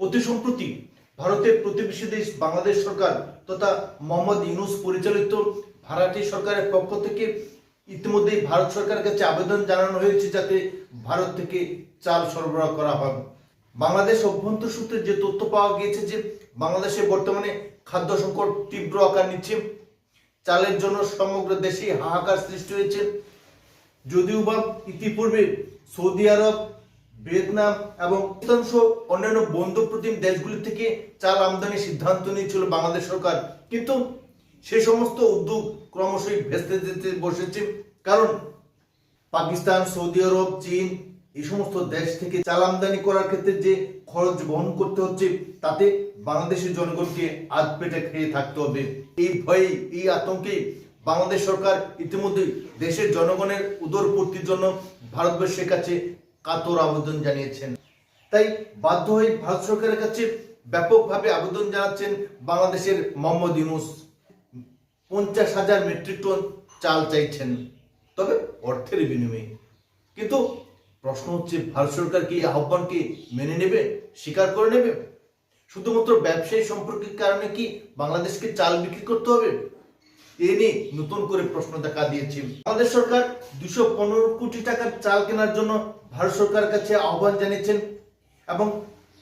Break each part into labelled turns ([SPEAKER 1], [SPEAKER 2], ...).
[SPEAKER 1] অতি সম্প্রতি ভারতের প্রতিবেশী দেশ বাংলাদেশ সরকার তথা মোহাম্মদ ইউনুস পরিচালিত ভাড়াটি সরকারের পক্ষ থেকে ইতিমধ্যেই ভারত সরকারের কাছে আবেদন জানানো হয়েছে যাতে ভারত থেকে চাল সরবরাহ করা হয়। বাংলাদেশ অভ্যন্তর সূত্রে যে তথ্য পাওয়া গিয়েছে যে বাংলাদেশে বর্তমানে খাদ্য সংকট তীব্র আকার নিচ্ছে। চালের জন্য সমগ্র দেশে হাহাকার সৃষ্টি হয়েছে। যদিও বা ইতিপূর্বে সৌদি আরব ভিয়েতনাম এবং অধিকাংশ অন্যান্য বন্ধু প্রতিম দেশগুলি থেকে চাল আমদানির সিদ্ধান্ত নিয়েছিল বাংলাদেশ সরকার। কিন্তু সে সমস্ত উদ্যোগ ক্রমশই ভেস্তে যেতে বসেছে। কারণ পাকিস্তান, সৌদি আরব, চীন এই সমস্ত দেশ থেকে চাল আমদানি করার ক্ষেত্রে যে খরচ বহন করতে হচ্ছে, তাতে বাংলাদেশের জনগণকে আধ পেটে খেয়ে থাকতে হবে। এই ভয়ে, এই আতঙ্কে বাংলাদেশ সরকার ইতিমধ্যে দেশের জনগণের উদরপূর্তির জন্য ভারতবর্ষের কাছে কাতর আবেদন জানিয়েছেন। তাই বাধ্য হয়ে ভারত সরকারের কাছে ব্যাপকভাবে আবেদন জানাচ্ছেন বাংলাদেশের মোহাম্মদ ইউনুস। পঞ্চাশ হাজার মেট্রিক টন চাল চাইছেন, তবে অর্থের বিনিময়ে। কিন্তু প্রশ্ন হচ্ছে, ভারত সরকার কি আহ্বানকে মেনে নেবে, স্বীকার করে নেবে? শুধুমাত্র ব্যবসায়ী সম্পর্কের কারণে কি বাংলাদেশকে চাল বিক্রি করতে হবে? এ নিয়ে নতুন করে প্রশ্ন দেখা দিয়েছে। বাংলাদেশ সরকার দুশো পনেরো কোটি টাকার চাল কেনার জন্য ভারত সরকারের কাছে আহ্বান জানিয়েছেন এবং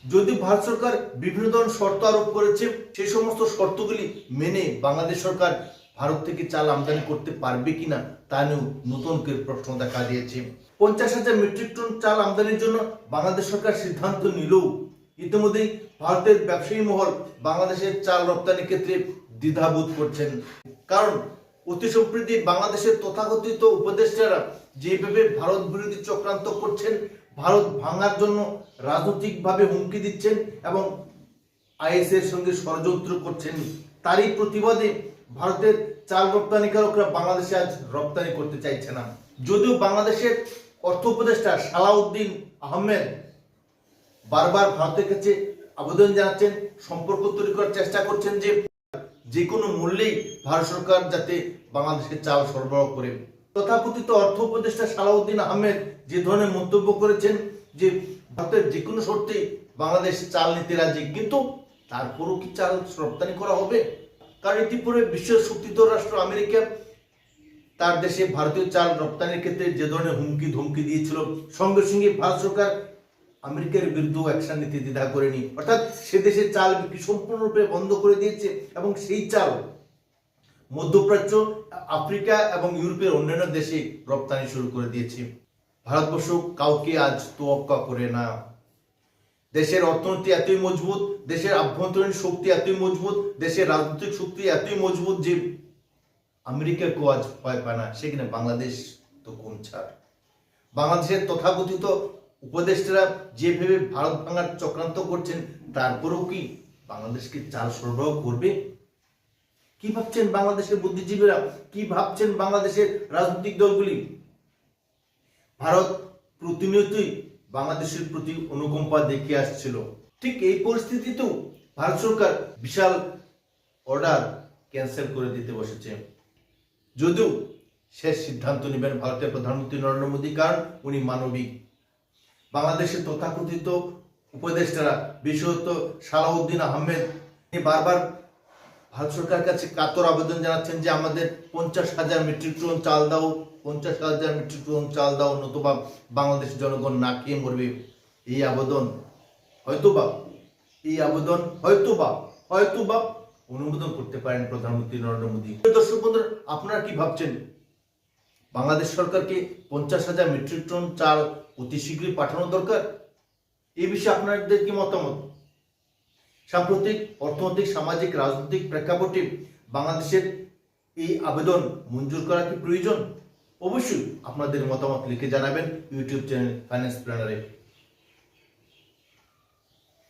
[SPEAKER 1] যদি ভারত সরকার বিভিন্ন ধরনের শর্ত আরোপ করেছে সেই সমস্ত শর্তগুলি মেনে বাংলাদেশ সরকার ভারত থেকে চাল আমদানি করতে পারবে কিনা তা নিয়েও নতুন করে প্রশ্ন দেখা দিয়েছে। পঞ্চাশ হাজার মেট্রিক টন চাল আমদানির জন্য বাংলাদেশ সরকার সিদ্ধান্ত নিলেও ইতিমধ্যেই ভারতের ব্যবসায়ী মহল বাংলাদেশের চাল রপ্তানির ক্ষেত্রে দ্বিধাবোধ করছেন। কারণ অতি সম্প্রতি বাংলাদেশের তথাকথিত উপদেষ্টারা যেভাবে ভারত বিরোধী চক্রান্ত করছেন, ভারত ভাঙার জন্য রাজনৈতিকভাবে হুমকি দিচ্ছেন এবং আইএস এর সঙ্গে ষড়যন্ত্র করছেন, তারই প্রতিবাদে ভারতের চাল রপ্তানিকারকরা বাংলাদেশে আজ রপ্তানি করতে চাইছে না। যদিও বাংলাদেশের অর্থ উপদেষ্টা সালাউদ্দিন আহমেদ বারবার ভারতের কাছে আবেদন জানাচ্ছেন, সম্পর্ক তৈরি করার চেষ্টা করছেন যে যে কোনো মূল্যেই ভারত সরকার যাতে বাংলাদেশকে চাল সরবরাহ করে। তথাকথিত অর্থ উপদেষ্টা সালাউদ্দিন আহমেদ যে ধরনের মন্তব্য করেছেন যে ভারতের যে কোনো শর্তেই বাংলাদেশ চাল নিতে রাজি, কিন্তু তারপরও কি চাল রপ্তানি করা হবে? কারণ ইতিপূর্বে বিশ্ব শক্তিধর রাষ্ট্র আমেরিকা তার দেশে ভারতীয় চাল রপ্তানির ক্ষেত্রে যে ধরনের হুমকি ধমকি দিয়েছিল, সঙ্গে সঙ্গে ভারত সরকার আমেরিকার বিরুদ্ধে অ্যাকশন নিতে দ্বিধা করেনি। অর্থাৎ সে দেশে চাল বিক্রি সম্পূর্ণরূপে বন্ধ করে দিয়েছে এবং সেই চাল মধ্যপ্রাচ্য, আফ্রিকা এবং ইউরোপের অন্যান্য দেশে রপ্তানি শুরু করে দিয়েছে। ভারতবর্ষ কাউকে আজ তোয়াক্কা করে না। দেশের অর্থনীতি এতই মজবুত, দেশের আভ্যন্তরীণ শক্তি এতই মজবুত, দেশের রাজনৈতিক শক্তি এতই মজবুত যে আমেরিকাকেও আজ ভয় পায় না। সেখানে বাংলাদেশ তো কোন ছাড়? বাংলাদেশের তথাকথিত উপদেষ্টারা যেভাবে ভারত ভাঙার চক্রান্ত করছেন, তারপরেও কি বাংলাদেশকে চাল সরবরাহ করবে? কি ভাবছেন বাংলাদেশের বুদ্ধিজীবীরা? কি ভাবছেন বাংলাদেশের রাজনৈতিক দলগুলি? ভারত প্রতিনিয়তই বাংলাদেশের প্রতি অনুকম্পা দেখিয়ে আসছিল। ঠিক এই পরিস্থিতিতেও ভারত সরকার বিশাল অর্ডার ক্যান্সেল করে দিতে বসেছে। যদিও শেষ সিদ্ধান্ত নেবেন ভারতের প্রধানমন্ত্রী নরেন্দ্র মোদী, কারণ উনি মানবিক বাংলাদেশের তথাকথিত উপদেষ্টারা বিশেষত সালাউদ্দিন আহমেদ, তিনি বারবার ভারত সরকারের কাছে কাতর আবেদন জানাচ্ছেন যে আমাদের পঞ্চাশ হাজার মেট্রিক টন চাল দাও, পঞ্চাশ হাজার মেট্রিক টন চাল দাও, নতুবা বাংলাদেশ জনগণ না খেয়ে মরবে। এই আবেদন হয়তোবা, এই আবেদন হয়তোবা হয়তোবা অনুমোদন করতে পারেন প্রধানমন্ত্রী নরেন্দ্র মোদী। দর্শক বন্ধুরা, আপনারা কি ভাবছেন? বাংলাদেশ সরকারকে পঞ্চাশ হাজার মেট্রিক টন চাল অতি শীঘ্রই পাঠানো দরকার। এ বিষয়ে আপনাদের কি মতামত? সাম্প্রতিক অর্থনৈতিক, সামাজিক, রাজনৈতিক প্রেক্ষাপটে বাংলাদেশের এই আবেদন মঞ্জুর করা কি প্রয়োজন? অবশ্যই আপনাদের মতামত লিখে জানাবেন ইউটিউব চ্যানেল ফাইন্যান্স প্ল্যানারে।